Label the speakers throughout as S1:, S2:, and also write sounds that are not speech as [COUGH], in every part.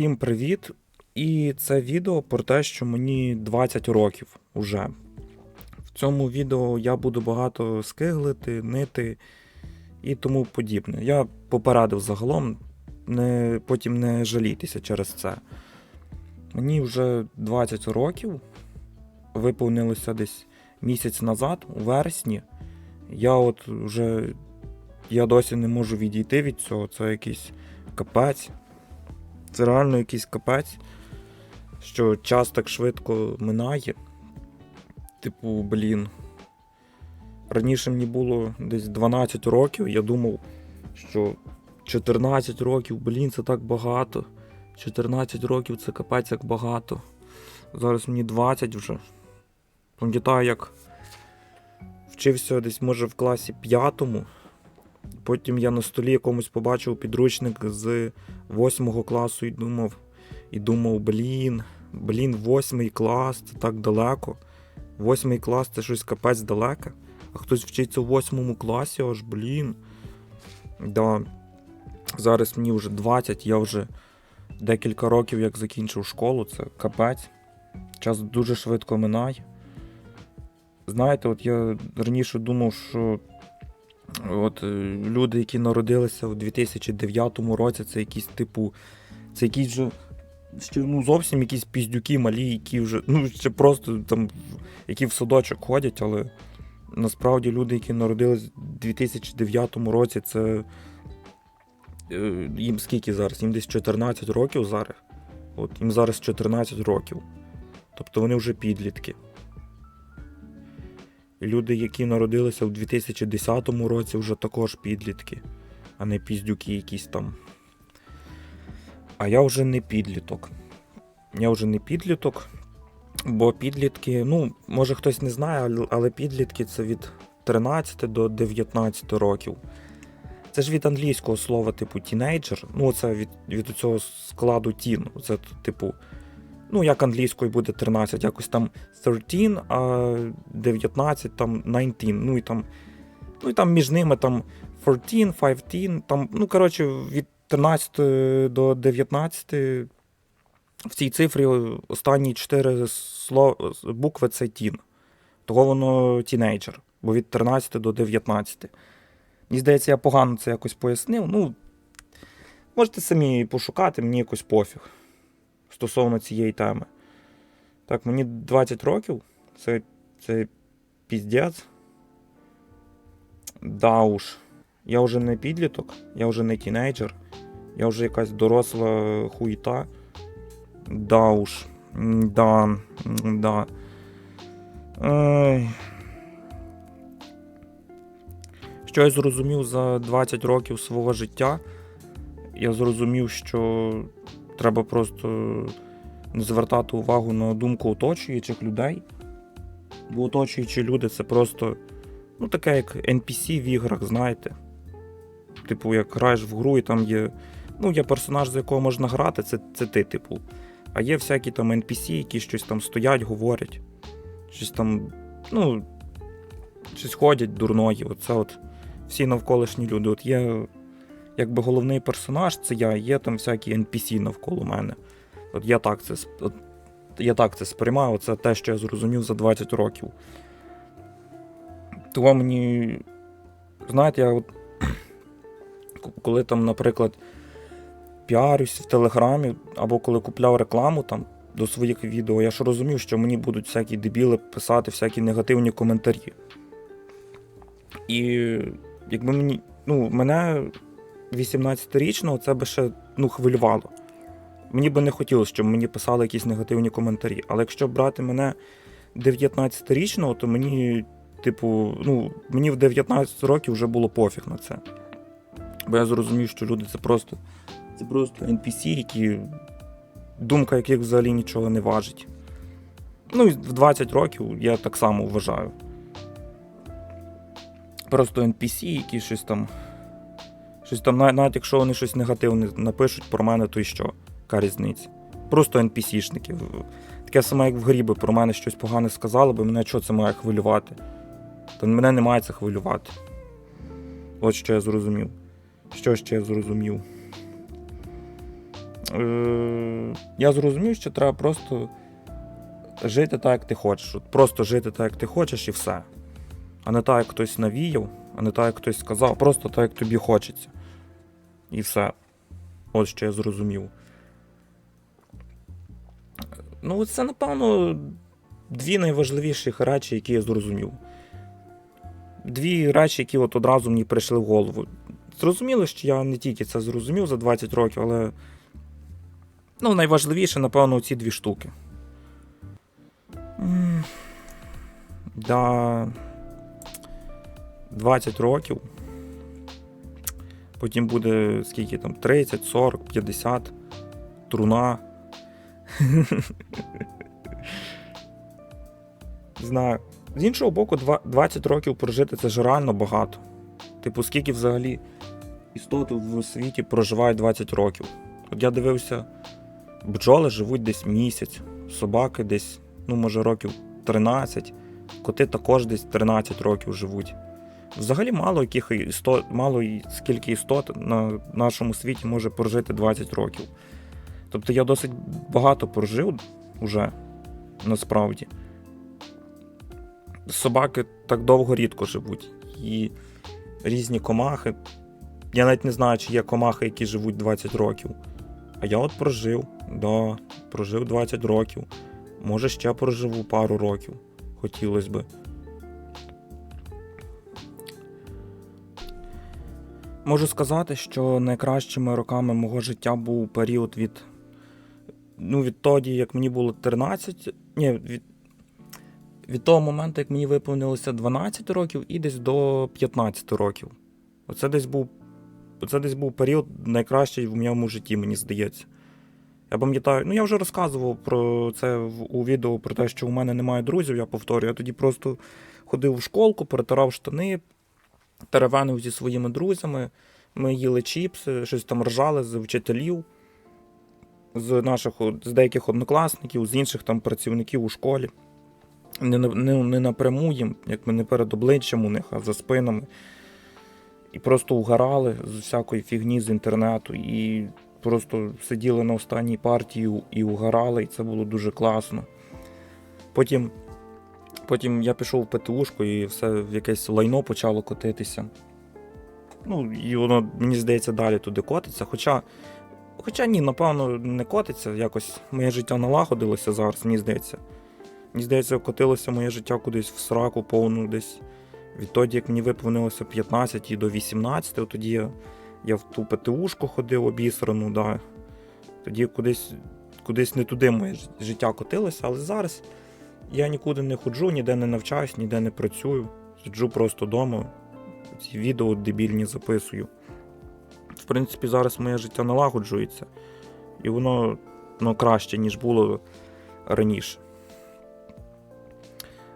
S1: Всім привіт! І це відео про те, що мені 20 років уже. В цьому відео я буду багато скиглити, нити і тому подібне. Я попередив загалом, не, потім не жалітися через це. Мені вже 20 років, виповнилося десь місяць назад, у вересні. Я от вже я досі не можу відійти від цього. Це якийсь капець. Це реально якийсь капець, що час так швидко минає. Типу, блін. Раніше мені було десь 12 років, я думав, що 14 років, блін, це так багато. 14 років це капець як багато. Зараз мені 20 вже. Пам'ятаю, як вчився десь, може, в класі п'ятому. Потім я на столі якомусь побачив підручник з восьмого класу і думав, і думав, блін, блін, восьмий клас, це так далеко. Восьмий клас це щось капець далеке. А хтось вчиться у восьмому класі, аж блін. Да. Зараз мені вже 20, я вже декілька років як закінчив школу, це капець. Час дуже швидко минає. Знаєте, от я раніше думав, що От е, люди, які народилися у 2009 році, це якісь типу, це якісь вже ще ну, зовсім якісь піздюки малі, які вже, ну, ще просто там, які в садочок ходять, але насправді люди, які народились у 2009 році, це е, їм скільки зараз? Їм десь 14 років зараз. От їм зараз 14 років. Тобто вони вже підлітки. Люди, які народилися в 2010 році, вже також підлітки, а не піздюки якісь там. А я вже не підліток. Я вже не підліток, бо підлітки, ну, може хтось не знає, але підлітки це від 13 до 19 років. Це ж від англійського слова, типу, тінейджер. Ну, це від, від цього складу тін. Це, типу, ну, як англійською буде 13, якось там 13, а 19, там 19, ну і там, ну і там між ними там 14, 15, там, ну, коротше, від 13 до 19 в цій цифрі останні 4 слова, букви це тін. Того воно тінейджер, бо від 13 до 19. Мені здається, я погано це якось пояснив. Ну, можете самі пошукати, мені якось пофіг стосовно цієї теми. Так, мені 20 років. Це, це піздець. Да уж. Я вже не підліток, я вже не тінейджер, я вже якась доросла хуїта. Да уж. Да. Да. Що я зрозумів за 20 років свого життя, я зрозумів, що треба просто звертати увагу на думку оточуючих людей. Бо оточуючі люди це просто ну, таке, як NPC в іграх, знаєте. Типу, як граєш в гру, і там є. Ну, є персонаж, за якого можна грати, це, це ти, типу. А є всякі там NPC, які щось там стоять, говорять, щось там, ну, щось ходять дурної. Оце от всі навколишні люди. От є якби головний персонаж, це я, є там всякі NPC навколо мене. От я так це, от, я так це сприймаю, це те, що я зрозумів за 20 років. Того мені, знаєте, я от, [CLEARS THROAT] коли там, наприклад, піарюсь в Телеграмі, або коли купляв рекламу там до своїх відео, я ж розумів, що мені будуть всякі дебіли писати всякі негативні коментарі. І якби мені, ну, мене 18-річного це би ще ну, хвилювало. Мені би не хотілося, щоб мені писали якісь негативні коментарі. Але якщо брати мене 19-річного, то мені, типу, ну, мені в 19 років вже було пофіг на це. Бо я зрозумів, що люди це просто, це просто NPC, які, думка яких взагалі нічого не важить. Ну, і в 20 років я так само вважаю. Просто NPC, які щось там Щось там, навіть якщо вони щось негативне напишуть про мене, то й що? Яка різниця? Просто NPC-шники. Таке саме, як в грі би про мене щось погане сказали, бо мене що це має хвилювати? Та мене не має це хвилювати. От що я зрозумів. Що ще я зрозумів? Е... я зрозумів, що треба просто жити так, як ти хочеш. От просто жити так, як ти хочеш, і все. А не так, як хтось навіяв, а не так, як хтось сказав, просто так, як тобі хочеться. І все. От що я зрозумів. Ну, це, напевно, дві найважливіші речі, які я зрозумів. Дві речі, які от одразу мені прийшли в голову. Зрозуміло, що я не тільки це зрозумів за 20 років, але ну, найважливіше, напевно, ці дві штуки. Да. 20 років. Потім буде скільки там? 30, 40, 50, труна. [LAUGHS] Знаю. З іншого боку, 20 років прожити це ж реально багато. Типу, скільки взагалі істот в світі проживають 20 років. От я дивився, бджоли живуть десь місяць, собаки десь, ну, може, років 13, коти також десь 13 років живуть. Взагалі мало яких істот, мало скільки істот на нашому світі може прожити 20 років. Тобто я досить багато прожив уже, насправді. Собаки так довго рідко живуть. І різні комахи. Я навіть не знаю, чи є комахи, які живуть 20 років. А я от прожив, да, прожив 20 років. Може, ще проживу пару років. Хотілося би. Можу сказати, що найкращими роками мого життя був період від. Ну, відтоді, як мені було 13. Ні, від, від того моменту, як мені виповнилося 12 років, і десь до 15 років. Оце десь був, оце десь був період найкращий в моєму житті, мені здається. Я пам'ятаю, ну я вже розказував про це у відео про те, що у мене немає друзів, я повторюю. Я тоді просто ходив в школку, перетирав штани, теревенив зі своїми друзями. Ми їли чіпси, щось там ржали з вчителів, з наших з деяких однокласників, з інших там працівників у школі. Не, не, не напряму їм, як ми не перед обличчям у них, а за спинами. І просто угорали з всякої фігні з інтернету. І просто сиділи на останній партії і угорали, і це було дуже класно. Потім, потім я пішов в ПТУшку і все в якесь лайно почало котитися. Ну, і воно, мені здається, далі туди котиться. Хоча, хоча ні, напевно, не котиться. Якось моє життя налагодилося зараз, мені здається. Мені здається, котилося моє життя кудись в сраку повну десь. Відтоді, як мені виповнилося 15 і до 18, от тоді я, я в ту ПТУшку ходив обісрану, да. тоді кудись, кудись не туди моє життя котилося, але зараз я нікуди не ходжу, ніде не навчаюсь, ніде не працюю. Сиджу просто вдома, ці відео дебільні записую. В принципі, зараз моє життя налагоджується, і воно ну, краще, ніж було раніше.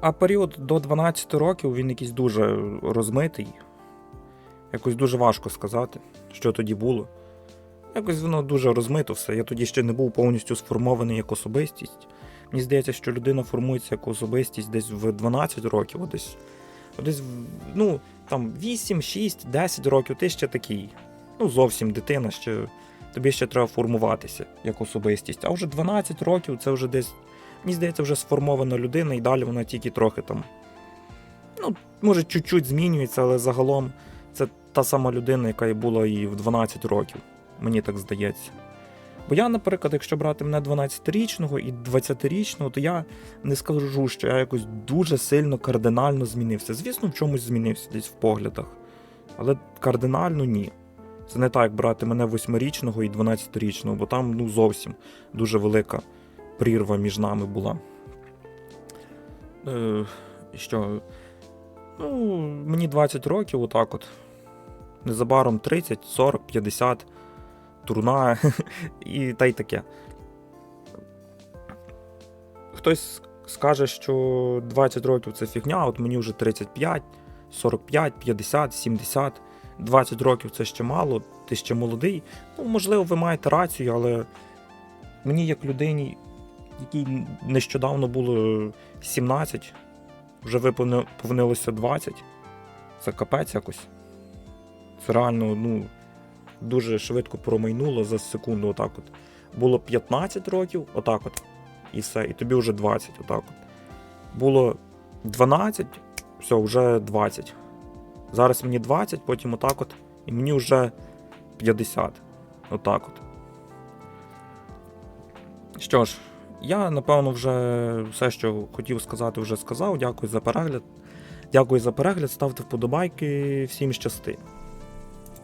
S1: А період до 12 років він якийсь дуже розмитий. Якось дуже важко сказати, що тоді було. Якось воно дуже розмито все. Я тоді ще не був повністю сформований як особистість. Мені здається, що людина формується як особистість десь в 12 років, десь, десь ну, там 8, 6, 10 років ти ще такий. Ну, зовсім дитина, ще тобі ще треба формуватися як особистість. А вже 12 років це вже десь мені здається, вже сформована людина, і далі вона тільки трохи там. Ну, може, чуть-чуть змінюється, але загалом це та сама людина, яка і була і в 12 років. Мені так здається. Бо я, наприклад, якщо брати мене 12-річного і 20-річного, то я не скажу, що я якось дуже сильно кардинально змінився. Звісно, в чомусь змінився десь в поглядах. Але кардинально ні. Це не так, як брати мене 8-річного і 12-річного, бо там ну, зовсім дуже велика прірва між нами була. Е, що? Ну, мені 20 років, отак от. Незабаром 30, 40, 50, турна [LAUGHS] і та й таке. Хтось скаже, що 20 років це фігня, от мені вже 35, 45, 50, 70. 20 років це ще мало, ти ще молодий. Ну, можливо, ви маєте рацію, але мені як людині, якій нещодавно було 17, вже виповнилося 20. Це капець якось. Це реально, ну, дуже швидко промайнуло за секунду, отак от. було 15 років, отак от. І все, і тобі вже 20, отак от. Було 12, все, вже 20. Зараз мені 20, потім отак от, і мені вже 50. Отак от. Що ж, я напевно вже все, що хотів сказати, вже сказав. Дякую за перегляд. Дякую за перегляд. Ставте вподобайки. Всім щасти.